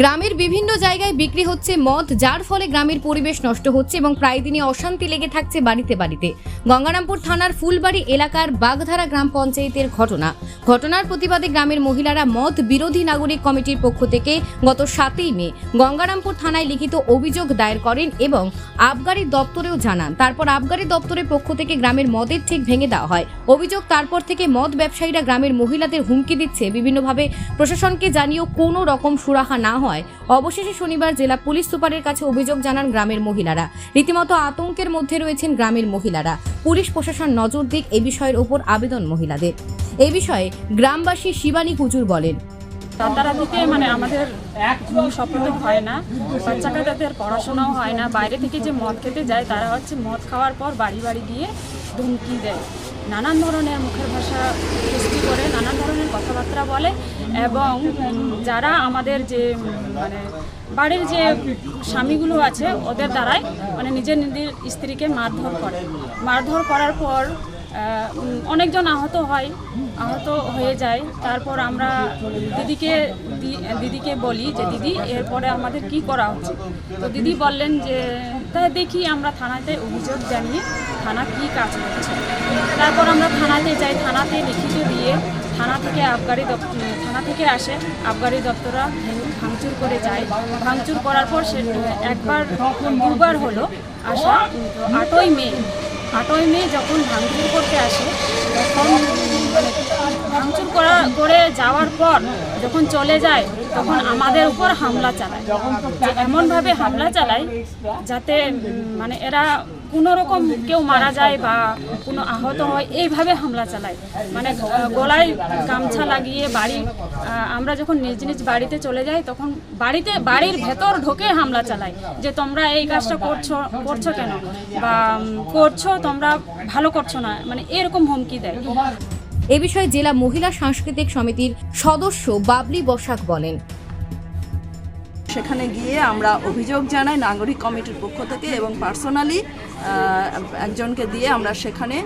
গ্রামের বিভিন্ন জায়গায় বিক্রি হচ্ছে মদ, যার ফলে গ্রামের পরিবেশ নষ্ট হচ্ছে এবং প্রায় দিনই অশান্তি লেগে থাকছে বাড়িতে বাড়িতে। গঙ্গারামপুর থানার ফুলবাড়ি এলাকার বাগধারা গ্রাম পঞ্চায়েতের ঘটনা। ঘটনার প্রতিবাদে গ্রামের মহিলারা মদ বিরোধী নাগরিক কমিটির পক্ষ থেকে গত সাতই মে গঙ্গারামপুর থানায় লিখিত অভিযোগ দায়ের করেন এবং আবগারি দপ্তরেও জানান। তারপর আবগারি দপ্তরের পক্ষ থেকে গ্রামের মদের ঠিক ভেঙে দেওয়া হয়। অভিযোগ তারপর থেকে মদ ব্যবসায়ীরা গ্রামের মহিলাদের হুমকি দিচ্ছে। বিভিন্নভাবে প্রশাসনকে জানিয়েও কোনো রকম সুরাহা না হয় অবশেষে শনিবার জেলা পুলিশ সুপারের কাছে অভিযোগ জানান গ্রামের মহিলারা। রীতিমতো আতঙ্কের মধ্যে রয়েছেন গ্রামের মহিলারা। পুলিশ প্রশাসন নজর দিক এ বিষয়ের ওপর আবেদন মহিলাদের। এ বিষয়ে গ্রামবাসী শিবানী কুচুর বলেন। রাতারাতিতে মানে আমাদের ঘুম স্বপ্ন হয় না। বাচ্চা কাচ্চাদের পড়াশোনাও হয় না। বাইরে থেকে যে মদ খেতে যায়, তারা হচ্ছে মদ খাওয়ার পর বাড়ি বাড়ি গিয়ে ধুমকি দেয়। নানান ধরনের মুখের ভাষা সৃষ্টি করে, নানান ধরনের কথাবার্তা বলে এবং যারা আমাদের যে মানে বাড়ির যে স্বামীগুলো আছে, ওদের দ্বারাই মানে নিজের নিজের স্ত্রীকে মারধর করে। মারধর করার পর অনেকজন আহত হয়, আহত হয়ে যায়। তারপর আমরা দিদিকে দিদিকে বলি যে, দিদি, এরপরে আমাদের কি করা উচিত তো দিদি বললেন যে তাই দেখি, আমরা থানাতে অভিযোগ জানিয়ে থানা কি কাজ করছে। তারপর আমরা থানাতে যাই, থানাতে লিখিত দিয়ে থানা থেকে আবগারি দপ্তর থানা থেকে আসে। আবগারি দপ্তররা ভেঙ- ভাঙচুর করে যায়। ভাঙচুর করার পর সে, একবার, দুবার হলো আসা। আটই মে আটই মে যখন ভাঙচুর করতে আসে, তখন ভাঙচুর করা, করে যাওয়ার পর যখন চলে যায়, তখন আমাদের উপর হামলা চালায়। এমনভাবে হামলা চালায় যাতে মানে এরা কোনো রকম কেউ মারা যায় বা কোনো আহত হয়, এইভাবে হামলা চালায়। মানে গলায় গামছা লাগিয়ে বাড়ি আমরা যখন নিজ নিজ বাড়িতে চলে যাই, তখন বাড়িতে, বাড়ির ভেতর ঢোকে হামলা চালায় যে, তোমরা এই কাজটা করছ করছ কেন? বা করছ, তোমরা ভালো করছ না। মানে এরকম হুমকি দেয়। এ বিষয়ে জেলা মহিলা সাংস্কৃতিক সমিতির সদস্য বাবলি বসাক বলেন সেখানে গিয়ে আমরা অভিযোগ জানাই নাগরিক কমিটির পক্ষ থেকে এবং পার্সোনালি একজনকে দিয়ে আমরা সেখানে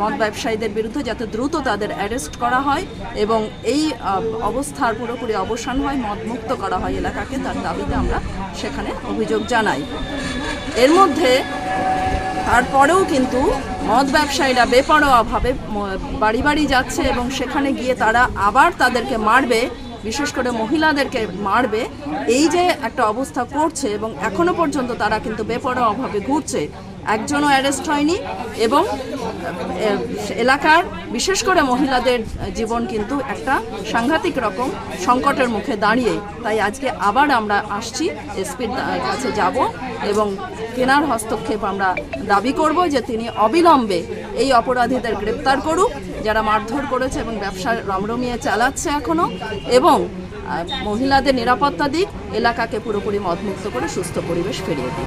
মদ ব্যবসায়ীদের বিরুদ্ধে যাতে দ্রুত তাদের অ্যারেস্ট করা হয় এবং এই অবস্থার পুরোপুরি অবসান হয় মদ মুক্ত করা হয় এলাকাকে, তার দাবিতে আমরা সেখানে অভিযোগ জানাই। এর মধ্যে তারপরেও কিন্তু মদ ব্যবসায়ীরা বেপরোয়াভাবে বাড়ি বাড়ি যাচ্ছে এবং সেখানে গিয়ে তারা আবার তাদেরকে মারবে বিশেষ করে মহিলাদেরকে মারবে, এই যে একটা অবস্থা করছে এবং এখনও পর্যন্ত তারা কিন্তু বেপরোয়া অভাবে ঘুরছে একজনও অ্যারেস্ট হয়নি এবং এলাকার বিশেষ করে মহিলাদের জীবন কিন্তু একটা সাংঘাতিক রকম সংকটের মুখে দাঁড়িয়ে তাই আজকে আবার আমরা আসছি, এসপির কাছে যাব এবং কেনার হস্তক্ষেপ আমরা দাবি করব যে তিনি অবিলম্বে এই অপরাধীদের গ্রেপ্তার করুক, যারা মারধর করেছে এবং ব্যবসা রমরমিয়ে চালাচ্ছে এখনও এবং মহিলাদের নিরাপত্তা দিক, এলাকাকে পুরোপুরি মদমুক্ত করে সুস্থ পরিবেশ ফিরিয়ে দিক।